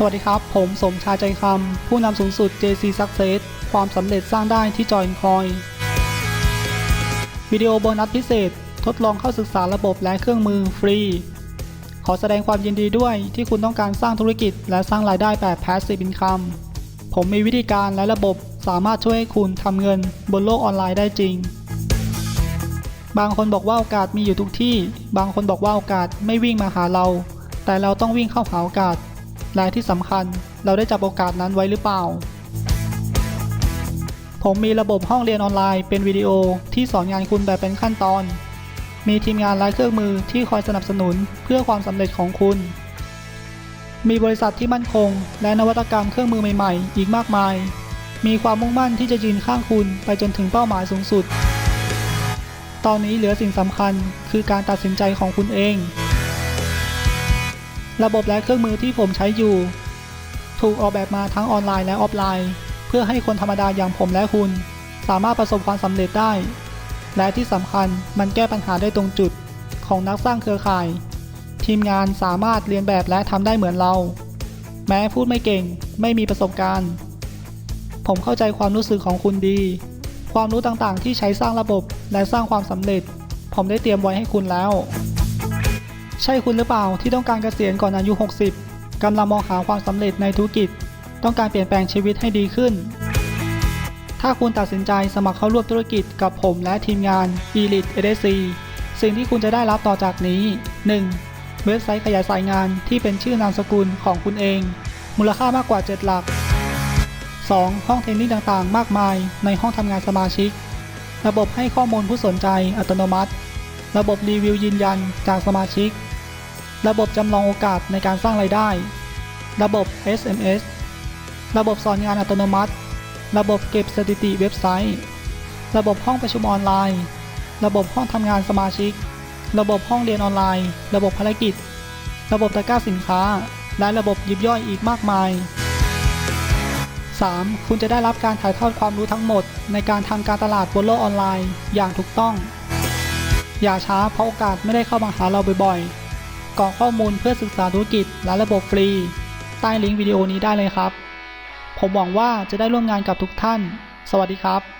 สวัสดีครับ ผมสมชายใจคำผู้นำสูงสุด JC Success ความสำเร็จสร้างได้ที่จอยคอยวิดีโอโบนัสพิเศษ ทดลองเข้าศึกษาระบบและเครื่องมือฟรี ขอแสดงความยินดีด้วยที่คุณต้องการสร้างธุรกิจ และสร้างรายได้แบบ Passive Income ผมมีวิธีการและระบบสามารถช่วยให้คุณทำเงินบนโลกออนไลน์ได้จริง บางคนบอกว่าโอกาสมีอยู่ทุกที่ บางคนบอกว่าโอกาสไม่วิ่งมาหาเรา แต่เราต้องวิ่งเข้าหาโอกาส และที่สำคัญเราได้จับโอกาสนั้นไว้หรือเปล่า ผมมีระบบห้องเรียนออนไลน์เป็นวิดีโอที่สอนงานคุณแบบเป็นขั้นตอน มีทีมงานและเครื่องมือที่คอยสนับสนุนเพื่อความสำเร็จของคุณ มีบริษัทที่มั่นคง และนวัตกรรมเครื่องมือใหม่ ๆ อีกมากมาย มีความมุ่งมั่นที่จะยืนข้างคุณไปจนถึงเป้าหมายสูงสุด ตอนนี้เหลือสิ่งสำคัญคือการตัดสินใจของคุณเอง ระบบและเครื่องมือที่ผมใช้อยู่ ถูกออกแบบมาทั้งออนไลน์และออฟไลน์ เพื่อให้คนธรรมดาอย่างผมและคุณ สามารถประสบความสำเร็จได้ และที่สำคัญมันแก้ปัญหาได้ตรงจุดของนักสร้างเครือข่าย ทีมงานสามารถเรียนแบบและทำได้เหมือนเรา แม้พูดไม่เก่งไม่มีประสบการณ์ ผมเข้าใจความรู้สึกของคุณดี ความรู้ต่างๆ ที่ใช้สร้างระบบและสร้างความสำเร็จ ผมได้เตรียมไว้ให้คุณแล้ว ใช่คุณหรือเปล่าที่ต้องการเกษียณก่อนอายุ 60 กำลังมองหาความสำเร็จในธุรกิจ ต้องการเปลี่ยนแปลงชีวิตให้ดีขึ้น ถ้าคุณตัดสินใจสมัครเข้าร่วมธุรกิจกับผมและทีมงาน Elite EDC สิ่งที่คุณจะได้รับต่อจากนี้ 1. เว็บไซต์ขยายสายงานที่เป็นชื่อนามสกุลของคุณเอง มูลค่ามากกว่า 7 หลัก 2. ห้องเทรนนิ่งต่างๆ มากมายในห้องทำงานสมาชิก ระบบให้ข้อมูลผู้สนใจอัตโนมัติ ระบบรีวิวยืนยันจากสมาชิก ระบบจำลองโอกาสในการสร้างรายได้ ระบบ SMS ระบบสอนงานอัตโนมัติ ระบบเก็บสถิติเว็บไซต์ ระบบห้องประชุมออนไลน์ ระบบห้องทำงานสมาชิก ระบบห้องเรียนออนไลน์ ระบบภารกิจ ระบบตะกร้าสินค้า และระบบยิบย่อยอีกมากมาย 3. คุณจะได้รับการถ่ายทอดความรู้ทั้งหมด ในการทำการตลาดบนโลกออนไลน์ อย่างถูกต้อง อย่าช้าเพราะโอกาสไม่ได้เข้ามาหาเราบ่อยๆกรอกข้อมูลเพื่อศึกษาธุรกิจและระบบฟรี ใต้ลิงก์วิดีโอนี้ได้เลยครับ ผมหวังว่าจะได้ร่วมงานกับทุกท่าน สวัสดีครับ